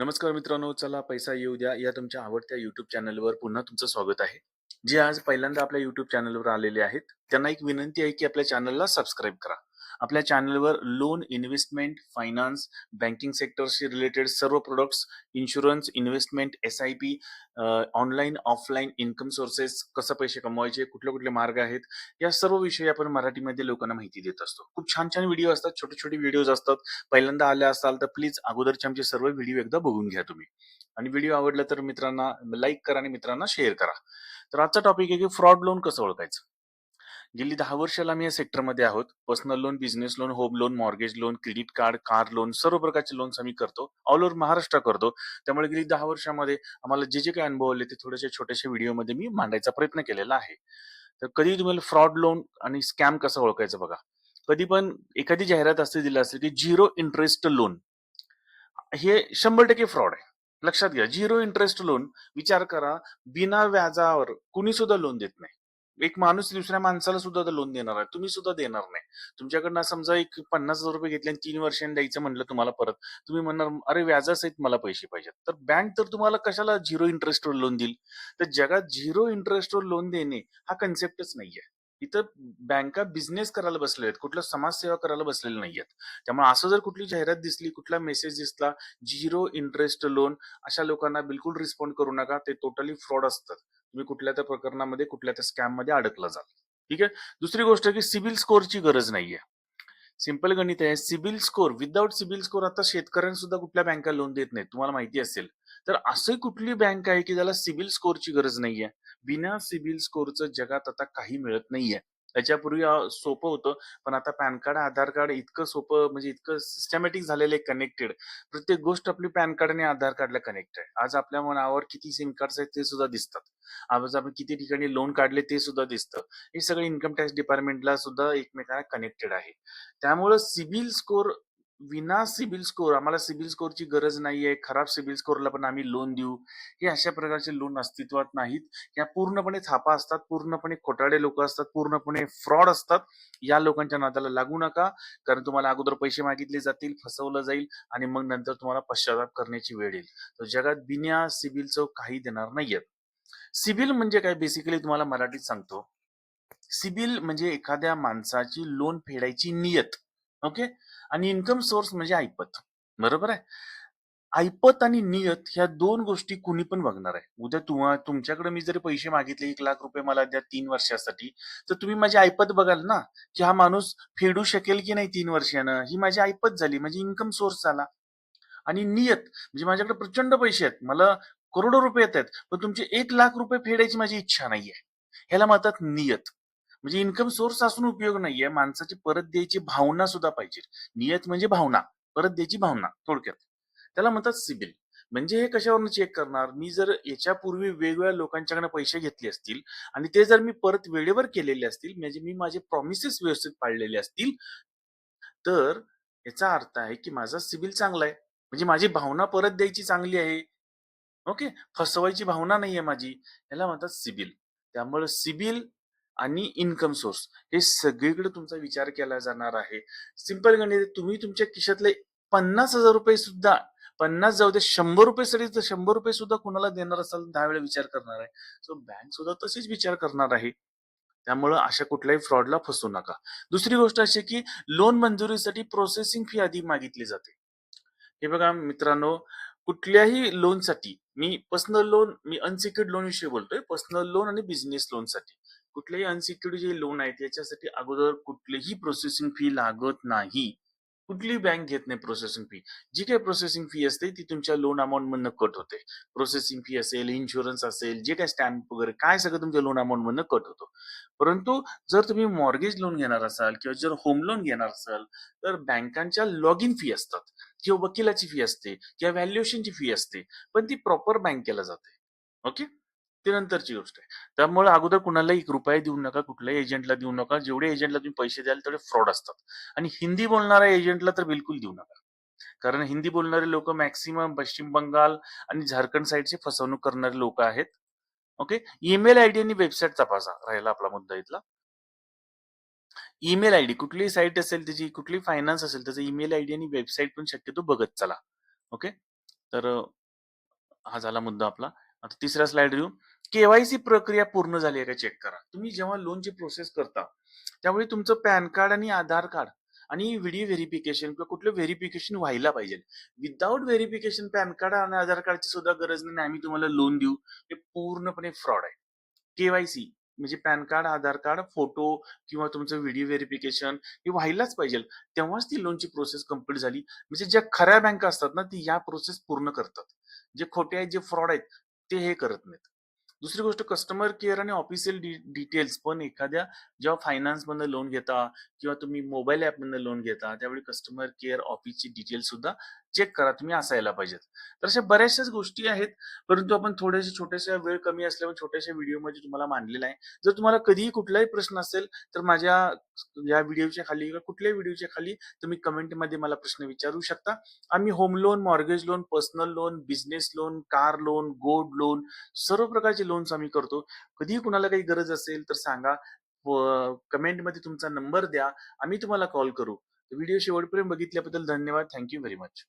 नमस्कार मित्रांनो चला पैसा येऊ द्या या तुमच्या आवडत्या युट्यूब चॅनलवर पुन्हा तुमचं स्वागत आहे. जे आज पहिल्यांदा आपल्या युट्यूब चॅनलवर आलेले आहेत त्यांना एक विनंती आहे की आपल्या चॅनलला सबस्क्राईब करा. आपल्या चॅनलवर लोन इन्व्हेस्टमेंट फायनान्स बँकिंग सेक्टरशी रिलेटेड सर्व products insurance investment S I P online offline income sources कसं पैसे कमवायचे कुठले कुठले मार्ग आहेत या सर्व विषयी आपण मराठीमध्ये लोकांना माहिती देत असतो. खूप छान छान व्हिडिओ असतात छोटे छोटे व्हिडिओज असतात. पहिल्यांदा आले असाल तर प्लीज अगोदरचे आमचे सर्व व्हिडिओ एकदा बघून घ्या तुम्ही. आणि व्हिडिओ आवडला तर मित्रांना लाईक करा आणि मित्रांना शेअर करा. तर आजचा टॉपिक आहे की फ्रॉड लोन कसं ओळखायचं? गेली दहा वर्षाला आम्ही या सेक्टरमध्ये आहोत. Personal loan business loan home loan mortgage loan credit card car loan सर्व प्रकारचे लोन्स आम्ही करतो. ऑल ओव्हर महाराष्ट्र करतो. त्यामुळे गेली दहा वर्षामध्ये आम्हाला जे जे काही अनुभव आले ते थोडेसे छोट्याशा व्हिडिओमध्ये मी मांडायचा प्रयत्न केलेला आहे. तर कधी तुम्हाला फ्रॉड लोन आणि स्कॅम कसं ओळखायचं बघा. कधी पण एखादी जाहिरात असते दिली असेल की झिरो इंटरेस्ट लोन हे शंभर टक्के फ्रॉड आहे. लक्षात घ्या झिरो इंटरेस्ट लोन विचार करा बिना व्याजावर कुणी सुद्धा लोन देत नाही. एक माणूस दुसऱ्या माणसाला सुद्धा लोन देणार आहे. तुम्ही सुद्धा देणार नाही. तुमच्याकडनं समजा एक पन्नास हजार रुपये घेतले आणि तीन वर्षांनी द्यायचं म्हणलं तुम्हाला परत तुम्ही म्हणणार अरे व्याजासहित मला पैसे पाहिजेत. तर बँक तर तुम्हाला कशाला झिरो इंटरेस्टवर लोन देईल? तर जगात झिरो इंटरेस्टवर लोन देणे हा कन्सेप्टच नाहीये. इथं बँका बिझनेस करायला बसले आहेत. कुठलं समाजसेवा करायला बसलेले नाहीयेत. त्यामुळे असं जर कुठली जाहिरात दिसली कुठला मेसेज दिसला झिरो इंटरेस्ट लोन अशा लोकांना बिलकुल रिस्पॉन्ड करू नका. ते टोटली फ्रॉड असतात. तुम्ही कुठल्या त्या प्रकरणामध्ये कुठल्या त्या स्कॅममध्ये अडकला जाल. ठीक आहे? दुसरी गोष्ट की सिबिल स्कोअरची गरज नाहीये. सिंपल गणित आहे CIBIL score without CIBIL score आता शेतकऱ्यांना सुद्धा कुठल्या बँका लोन देत नाहीत तुम्हाला माहिती असेल. तर असंही कुठली बँक आहे की ज्याला सिबिल स्कोअरची गरज नाहीये? बिना सिबिल स्कोरचं जगात आता काही मिळत नाहीये. त्याच्यापूर्वी सोपं होतं. पण आता पॅन कार्ड आधार कार्ड इतकं सोपं म्हणजे इतकं सिस्टमॅटिक झालेलं आहे कनेक्टेड प्रत्येक गोष्ट आपली पॅन कार्ड आणि आधार कार्डला कनेक्ट आहे. आज आपल्या मनावर किती सिम कार्ड आहेत ते सुद्धा दिसतात. आज आपण किती ठिकाणी लोन काढले ते सुद्धा दिसतं. हे सगळं इन्कम टॅक्स डिपार्टमेंटला सुद्धा एकमेकांना कनेक्टेड आहे. त्यामुळं सिबिल स्कोर विना सिबिल स्कोर आम्हाला सिबिल स्कोरची गरज नाहीये खराब सिबिल स्कोरला पण आम्ही लोन देऊ. हे अशा प्रकारचे लोन अस्तित्वात नाहीत. या पूर्णपणे थापा असतात पूर्णपणे खोटाडे लोक असतात पूर्णपणे फ्रॉड असतात या लोकांच्या नादाला लागू नका. कारण तुम्हाला अगोदर पैसे मागितले जातील फसवलं जाईल आणि मग नंतर तुम्हाला पश्चाताप करण्याची वेळ येईल. तर जगात बिना सिबिलचं काही देणार नाहीयेत सिबिल म्हणजे काय? बेसिकली तुम्हाला मराठीत सांगतो. सिबिल म्हणजे एखाद्या माणसाची लोन फेडायची नियत. ओके? आणि इन्कम सोर्स म्हणजे ऐपत. बरोबर आहे? ऐपत आणि नियत ह्या दोन गोष्टी कुणी पण बघणार आहे. उद्या तुम्हा तुमच्याकडे मी जरी पैसे मागितले एक लाख रुपये मला द्या तीन वर्षासाठी तर तुम्ही माझी ऐपत बघाल ना? की हा माणूस फेडू शकेल की नाही तीन वर्षानं? ही माझी ऐपत झाली म्हणजे इन्कम सोर्स झाला. आणि नियत म्हणजे माझ्याकडे प्रचंड पैसे आहेत. मला करोडो रुपये येत आहेत पण तुमचे एक लाख रुपये फेडायची माझी इच्छा नाहीये. ह्याला म्हणतात नियत. म्हणजे इन्कम सोर्स असून उपयोग नाहीये. माणसाची परत द्यायची भावना सुद्धा पाहिजे. नियत म्हणजे भावना. परत द्यायची भावना. थोडक्यात. त्याला म्हणतात सिबिल. म्हणजे हे कशावरून चेक करणार? मी जर याच्यापूर्वी वेगवेगळ्या लोकांच्याकडे पैसे घेतले असतील आणि ते जर मी परत वेळेवर केलेले असतील म्हणजे मी माझे प्रॉमिसेस व्यवस्थित पाळलेले असतील तर याचा अर्थ आहे की माझा सिबिल चांगला आहे. म्हणजे माझी भावना परत द्यायची चांगली आहे. ओके? फसवायची भावना नाहीये माझी. याला म्हणतात सिबिल. त्यामुळे सिबिल आणि इन्कम सोर्स हे सगळीकडे तुमचा विचार केला जाणार आहे. सिंपल गणित तुम्ही तुमच्या खिशातले पन्नास हजार रुपये सुद्धा पन्नास जाऊ दे शंभर रुपये सरी तर शंभर रुपये सुद्धा कुणाला देणार असाल दहा वेळा विचार करणार आहे. सो बँक सुद्धा तसेच विचार करणार आहे. त्यामुळं अशा कुठल्याही फ्रॉडला फसू नका. दुसरी गोष्ट अशी की लोन मंजुरीसाठी प्रोसेसिंग फी आधी मागितली जाते. हे बघा मित्रांनो कुठल्याही लोनसाठी मी पर्सनल लोन मी अनसिक्युर्ड लोन विषयी बोलतोय पर्सनल लोन आणि बिझनेस लोनसाठी कुठलेही अनसिक्युर्ड जे लोन आहेत याच्यासाठी अगोदर कुठलीही प्रोसेसिंग फी लागत नाही. कुठलीही बँक घेत नाही प्रोसेसिंग फी जी काही प्रोसेसिंग फी असते ती तुमच्या लोन अमाऊंट मधनं कट होते. प्रोसेसिंग फी असेल इन्शुरन्स असेल जे काही स्टॅम्प वगैरे काय सगळं तुमच्या लोन अमाऊंट मधनं कट होतो. परंतु जर तुम्ही मॉर्गेज लोन घेणार असाल किंवा जर होम लोन घेणार असाल तर बँकांच्या लॉग इन फी असतात. किंवा वकिलाची फी असते किंवा व्हॅल्युएशनची फी असते. पण ती प्रॉपर बँकेला जाते. ओके ती नंतरची गोष्ट आहे. त्यामुळे अगोदर कुणालाही एक रुपया देऊ नका कुठल्याही एजंटला देऊ नका. जेवढे एजंटला तुम्ही पैसे द्याल तेवढे फ्रॉड असतात. आणि हिंदी बोलणाऱ्या एजंटला तर बिलकुल देऊ नका. कारण हिंदी बोलणारे लोक मॅक्सिमम पश्चिम बंगाल आणि झारखंड साईडचे फसवणूक करणारे लोक आहेत. ओके ईमेल आयडी आणि वेबसाईट तपासा. राहिला आपला मुद्दा इथला. ईमेल आयडी कुठलीही साईट असेल त्याची कुठली फायनान्स असेल त्याचा ईमेल आयडी आणि वेबसाईट पण शक्यतो बघत चला. ओके तर हा झाला मुद्दा आपला. आता तिसरा स्लाइड येऊ. केवायसी प्रक्रिया पूर्ण झाली आहे का चेक करा. तुम्ही जेव्हा लोनची प्रोसेस करता, त्यावेळी तुमचं पॅन कार्ड आणि आधार कार्ड आणि व्हिडिओ व्हेरिफिकेशन किंवा कुठलं व्हेरिफिकेशन व्हायला पाहिजे. विदाउट व्हेरिफिकेशन पॅन कार्ड आणि आधार कार्डची सुद्धा गरज नाही आम्ही तुम्हाला लोन देऊ. हे पूर्णपणे फ्रॉड आहे. केवायसी म्हणजे PAN card, Aadhaar card, photo किंवा तुमचं व्हिडिओ व्हेरिफिकेशन हे व्हायलाच पाहिजे. तेव्हाच ती लोनची प्रोसेस कंप्लीट झाली. म्हणजे ज्या खऱ्या बँका असतात ना, ती या प्रोसेस पूर्ण करतात. जे खोटे आहेत, जे फ्रॉड आहेत, ते हे करत नाहीत. दुसरी गोष्ट कस्टमर केअर आणि ऑफिशियल डिटेल्स पण एखाद्या जेव्हा फायनान्समधनं लोन घेता किंवा तुम्ही मोबाईल ॲपमधनं लोन घेता, त्यावेळी कस्टमर केअर ऑफिसची डिटेल्स सुद्धा चेक करा. तुम्ही असायला पाहिजेत. तर अशा बऱ्याचशाच गोष्टी आहेत, परंतु आपण थोड्याशा छोट्याशा वेळ कमी असल्यामुळे छोट्याशा व्हिडिओमध्ये तुम्हाला मांडलेला आहे. जर तुम्हाला कधीही कुठलाही प्रश्न असेल, तर माझ्या या व्हिडिओच्या खाली किंवा कुठल्याही व्हिडिओच्या खाली तुम्ही कमेंटमध्ये मला प्रश्न विचारू शकता. आम्ही home loan, mortgage loan, personal loan, business loan, car loan, gold loan सर्व प्रकारचे लोन्स आम्ही करतो. कधीही कुणाला काही गरज असेल तर सांगा. कमेंटमध्ये तुमचा नंबर द्या. आम्ही तुम्हाला कॉल करू. व्हिडिओ शेवटपर्यंत बघितल्याबद्दल धन्यवाद. Thank you very much.